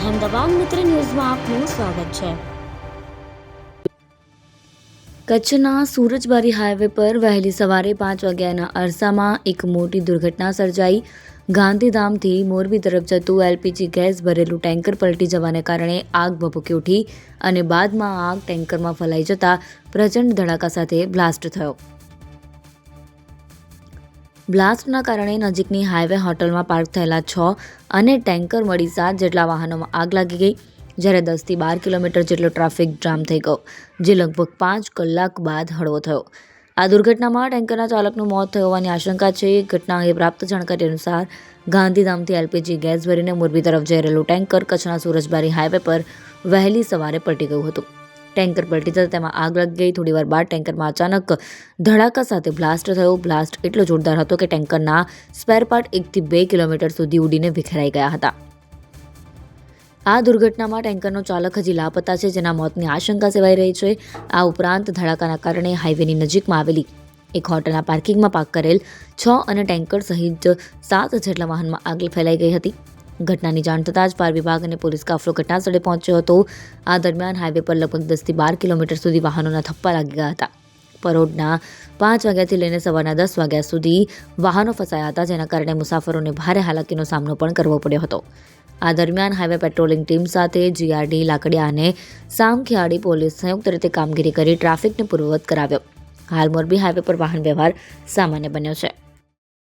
અહેમદાબાદ મિત્ર ન્યૂઝમાં આપનું સ્વાગત છે. કચ્છના સુરજબારી હાઈવે પર વહેલી સવારે પાંચ વાગ્યાના અરસામાં એક મોટી દુર્ઘટના સર્જાઈ. ગાંધીધામથી મોરબી તરફ જતું એલપીજી ગેસ ભરેલું ટેન્કર પલટી જવાને કારણે આગ ભભૂકી ઉઠી અને બાદમાં આગ ટેન્કરમાં ફેલાઈ જતા પ્રચંડ ધડાકા સાથે બ્લાસ્ટ થયો. બ્લાસ્ટના કારણે નજીકની હાઈવે હોટલમાં પાર્ક થયેલા છ અને ટેન્કર મળી સાત જેટલા વાહનોમાં આગ લાગી ગઈ, જ્યારે દસથી બાર કિલોમીટર જેટલો ટ્રાફિક જામ થઈ ગયો, જે લગભગ પાંચ કલાક બાદ હળવો થયો. આ દુર્ઘટનામાં ટેન્કરના ચાલકનું મોત થયું હોવાની આશંકા છે. ઘટના અંગે પ્રાપ્ત જાણકારી અનુસાર, ગાંધીધામથી એલપીજી ગેસ ભરીને મોરબી તરફ જઈ રહેલું ટેન્કર કચ્છના સુરજબારી હાઈવે પર વહેલી સવારે પલટી ગયું હતું. ટેન્કર પલટી જતાં તેમાં આગ લાગી ગઈ. થોડીવાર બાદ ટેન્કરમાં અચાનક ધડાકા સાથે બ્લાસ્ટ થયો. બ્લાસ્ટ એટલો જોરદાર હતો કે ટેન્કરના સ્પેર પાર્ટ એકથી બે કિલોમીટર સુધી ઉડીને વિખેરાઈ ગયા હતા. આ દુર્ઘટનામાં ટેન્કરનો ચાલક હજી લાપતા છે, જેના મોતની આશંકા સેવાઈ રહી છે. આ ઉપરાંત ધડાકાના કારણે હાઈવેની નજીકમાં આવેલી એક હોટલના પાર્કિંગમાં પાર્ક કરેલ છ અને ટેન્કર સહિત સાત જેટલા વાહનમાં આગ ફેલાઈ ગઈ હતી. ઘટનાની જાણ થતાં જ ફાયર વિભાગ અને પોલીસ કાફલો ઘટનાસ્થળે પહોંચ્યો હતો. આ દરમિયાન હાઈવે પર લગભગ દસથી બાર કિલોમીટર સુધી વાહનોના થપ્પા લાગી ગયા હતા. પરોઢના પાંચ વાગ્યાથી લઈને સવારના દસ વાગ્યા સુધી વાહનો ફસાયા હતા, જેના કારણે મુસાફરોને ભારે હાલાકીનો સામનો પણ કરવો પડ્યો હતો. આ દરમિયાન હાઈવે પેટ્રોલિંગ ટીમ સાથે જીઆરડી, લાકડિયા અને સામખિયાળી પોલીસ સંયુક્ત રીતે કામગીરી કરી ટ્રાફિકને પૂર્વવત કરાવ્યો. હાલ મોરબી હાઈવે પર વાહન વ્યવહાર સામાન્ય બન્યો છે.